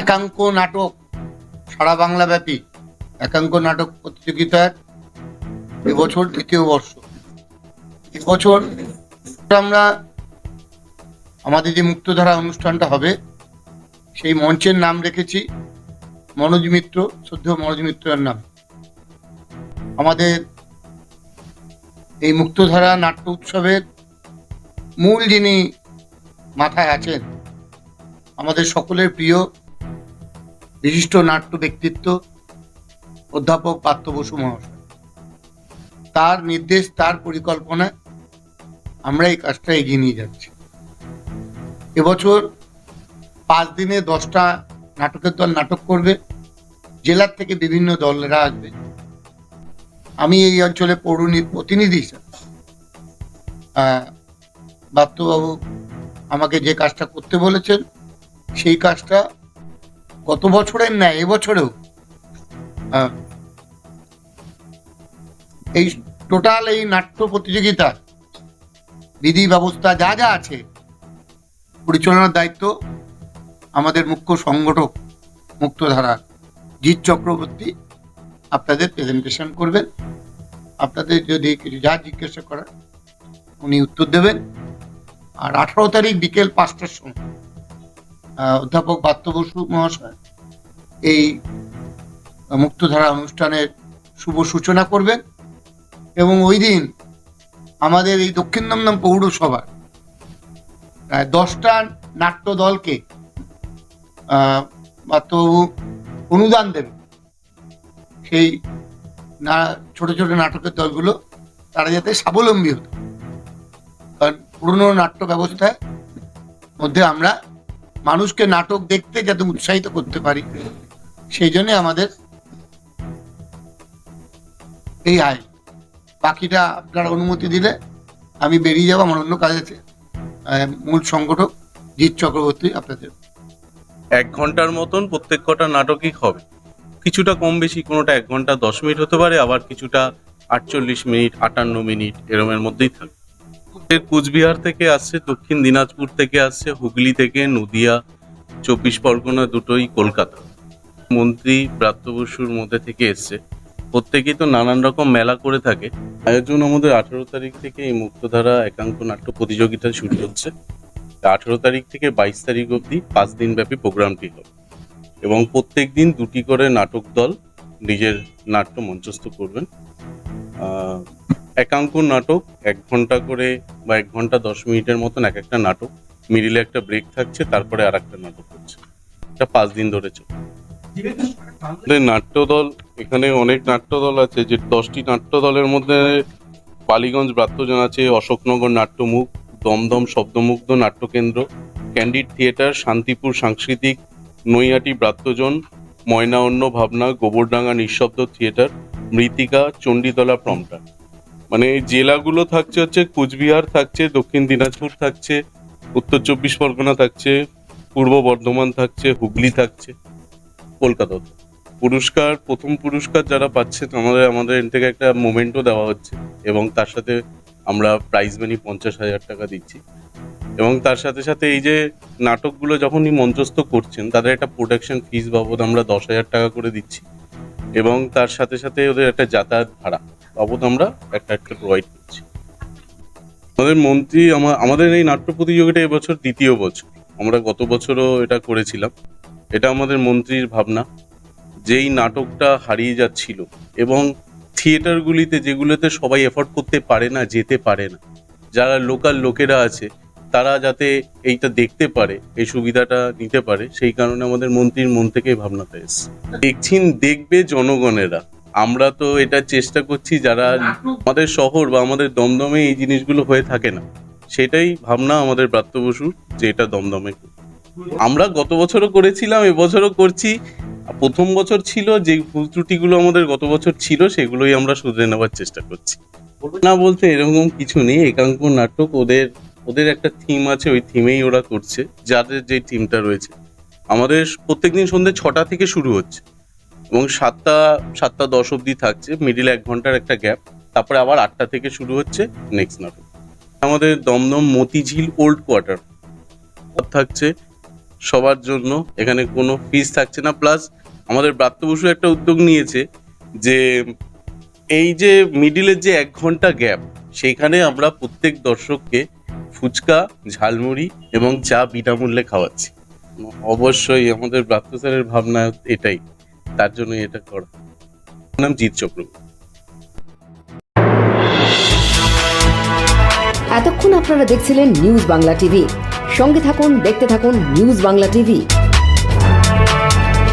একাঙ্ক নাটক, সারা বাংলা ব্যাপী একাঙ্ক নাটক প্রতিযোগিতার এবছর তৃতীয় বর্ষ। এবছর আমরা, আমাদের যে মুক্তধারা অনুষ্ঠানটা হবে, সেই মঞ্চের নাম রেখেছি মনোজ মিত্র শ্রদ্ধ মনোজ মিত্রের নাম। আমাদের এই মুক্তধারা নাট্য উৎসবের মূল যিনি মাথায় আছেন, আমাদের সকলের প্রিয় বিশিষ্ট নাট্য ব্যক্তিত্ব অধ্যাপক পার্থ বসু মহাশয়। তার নির্দেশ, তার পরিকল্পনায় আমরা এই কাজটা এগিয়ে নিয়ে যাচ্ছি। এবছর পাঁচ দিনে দশটা নাটকের দল নাটক করবে, জেলার থেকে বিভিন্ন দলেরা আসবে। আমি এই অঞ্চলে পৌর নি- প্রতিনিধি হিসাবে বাপ্তবাবু আমাকে যে কাজটা করতে বলেছেন, সেই কাজটা গত বছরের ন্যায়? এবছরেও? আহ, এই টোটাল এই নাট্য প্রতিযোগিতা বিধি ব্যবস্থা যা যা আছে পরিচালনার দায়িত্ব আমাদের মুখ্য সংগঠক মুক্তধারা জিৎ চক্রবর্তী আপনাদের প্রেজেন্টেশন করবেন। আপনাদের যদি কিছু যা জিজ্ঞাসা করার উনি উত্তর দেবেন। আর আঠারো তারিখ বিকেল পাঁচটার সময়। অধ্যাপক বাত্য বসু মহাশয় এই মুক্তধারা অনুষ্ঠানের শুভ সূচনা করবেন এবং ওই দিন আমাদের এই দক্ষিণ দমদম পৌরসভার প্রায় দশটা নাট্য দলকে বাত্যবাবু অনুদান দেবে সেই না, ছোট ছোট নাটকের দলগুলো তারা যাতে স্বাবলম্বী হতো কারণ পুরনো নাট্য ব্যবস্থায় মধ্যে আমরা মানুষকে নাটক দেখতে যাতে উৎসাহিত করতে পারি, সেই জন্য আমাদের এই আয়। বাকিটা আপনারা অনুমতি দিলে আমি বেরিয়ে যাব, আমার অন্য কাজ মূল সংগঠক জিৎ চক্রবর্তী আপনাদের। এক ঘণ্টার মতন প্রত্যেক কটা নাটকই হবে। কিছুটা কম বেশি, কোনোটা এক ঘণ্টা দশ মিনিট হতে পারে, আবার কিছুটা আটচল্লিশ মিনিট, আটান্ন মিনিট, এরমের মধ্যেই থাকবে। কুচবিহার থেকে আসছে, দক্ষিণ দিনাজপুর থেকে আসছে, হুগলি থেকে নদিয়া, চব্বিশ পরগনা দুটোই কলকাতা। মন্ত্রী ব্রাত্য বসুর মধ্যে থেকে এসছে। প্রত্যেকেই তো নানান রকম মেলা করে থাকে। আয়োজন আমাদের আঠেরো তারিখ থেকে এই মুক্তধারা একাঙ্ক নাট্য প্রতিযোগিতা শুরু হচ্ছে। আঠেরো তারিখ থেকে বাইশ তারিখ অবধি পাঁচ দিন ব্যাপী প্রোগ্রামটি হবে এবং প্রত্যেক দিন দুটি করে নাটক দল নিজের নাট্য মঞ্চস্থ করবেন। একাঙ্ক নাটক এক ঘণ্টা করে বা এক ঘণ্টা দশ মিনিটের মতন এক একটা নাটক। মিডিলে একটা ব্রেক থাকছে তারপরে আর একটা নাটক হচ্ছে। এটা পাঁচ দিন ধরে চলবে আমাদের নাট্য দল এখানে অনেক নাট্য দল আছে যে দশটি নাট্য দলের মধ্যে বালিগঞ্জ ব্রাত্যজন আছে অশোকনগর নাট্যমুখ দমদম শব্দমুগ্ধ নাট্যকেন্দ্র ক্যান্ডিড থিয়েটার শান্তিপুর সাংস্কৃতিক নৈহাটি ব্রাত্যজন ময়না অন্য ভাবনা গোবরডাঙ্গা নিঃশব্দ থিয়েটার মৃতিকা চণ্ডীতলা প্রমটার মানে এই জেলাগুলো থাকছে হচ্ছে কুচবিহার থাকছে, দক্ষিণ দিনাজপুর থাকছে, উত্তর চব্বিশ পরগনা থাকছে, পূর্ব বর্ধমান থাকছে, হুগলি থাকছে, কলকাতা। পুরস্কার, প্রথম পুরস্কার যারা পাচ্ছে আমাদের আমাদের এন থেকে একটা মোমেন্টও দেওয়া হচ্ছে এবং তার সাথে আমরা প্রাইজ মানি পঞ্চাশ হাজার টাকা দিচ্ছি। এবং তার সাথে সাথে এই যে নাটকগুলো যখনই মঞ্চস্থ করছেন, তাদের একটা প্রোডাকশন ফিস বাবদ আমরা দশ হাজার টাকা করে দিচ্ছি। এবং তার সাথে সাথে ওদের একটা যাতায়াত ভাড়া। বাবদ আমরা একটা একটা প্রোভাইড করছি। আমাদের মন্ত্রী আমাদের এই নাট্য প্রতিযোগিতা এবছর দ্বিতীয় বছর। আমরা গত বছরও এটা করেছিলাম। এটা আমাদের মন্ত্রীর ভাবনা। যেই নাটকটা হারিয়ে যাচ্ছিল এবং থিয়েটারগুলিতে যেগুলোতে সবাই এফোর্ড করতে পারে না, যেতে পারে না, যারা লোকাল লোকেরা আছে, তারা যাতে এইটা দেখতে পারে, এই সুবিধাটা নিতে পারে, সেই কারণে আমাদের মন্ত্রীর মন থেকে এই ভাবনাটা এসছে। দেখছেন, দেখবে জনগণেরা। আমরা তো এটা চেষ্টা করছি যারা আমাদের শহর বা আমাদের দমদমে এই জিনিসগুলো হয়ে থাকে না, সেটাই ভাবনা আমাদের প্রাপ্ত বসুর যে এটা দমদমে আমরা গত বছরও করেছিলাম, এবছরও করছি। প্রথম বছর ছিল, যে ভুল ত্রুটিগুলো আমাদের গত বছর ছিল, সেগুলোই আমরা শুধরে নেওয়ার চেষ্টা করছি। না বলতে এরকম কিছু নেই, একাঙ্ক নাটক ওদের ওদের একটা থিম আছে, ওই থিমেই ওরা করছে, যাদের যে টিমটা রয়েছে। আমাদের প্রত্যেকদিন সন্ধ্যে ছটা থেকে শুরু হচ্ছে। এবং সাতটা সাতটা দশ অবধি থাকছে মিডিল এক ঘণ্টার একটা গ্যাপ তারপরে আবার আটটা থেকে শুরু হচ্ছে নেক্সট নাটক। আমাদের দমদম মতিঝিল ওল্ড কোয়ার্টার থাকছে সবার জন্য, এখানে কোনো ফিস থাকছে না। প্লাস আমাদের ব্রাত্য বসু একটা উদ্যোগ নিয়েছে যে, এই যে মিডিলের যে এক ঘণ্টা গ্যাপ সেইখানে আমরা প্রত্যেক দর্শককে ফুচকা, ঝালমুড়ি এবং চা বিনামূল্যে খাওয়াচ্ছি। অবশ্যই আমাদের ব্রাত্য স্যারের ভাবনা এটাই। তার জন্য এটা করা। নাম জিৎ চক্রবর্তী। এতক্ষণ আপনারা দেখছিলেন নিউজ বাংলা টিভি। সঙ্গে থাকুন, দেখতে থাকুন নিউজ বাংলা টিভি।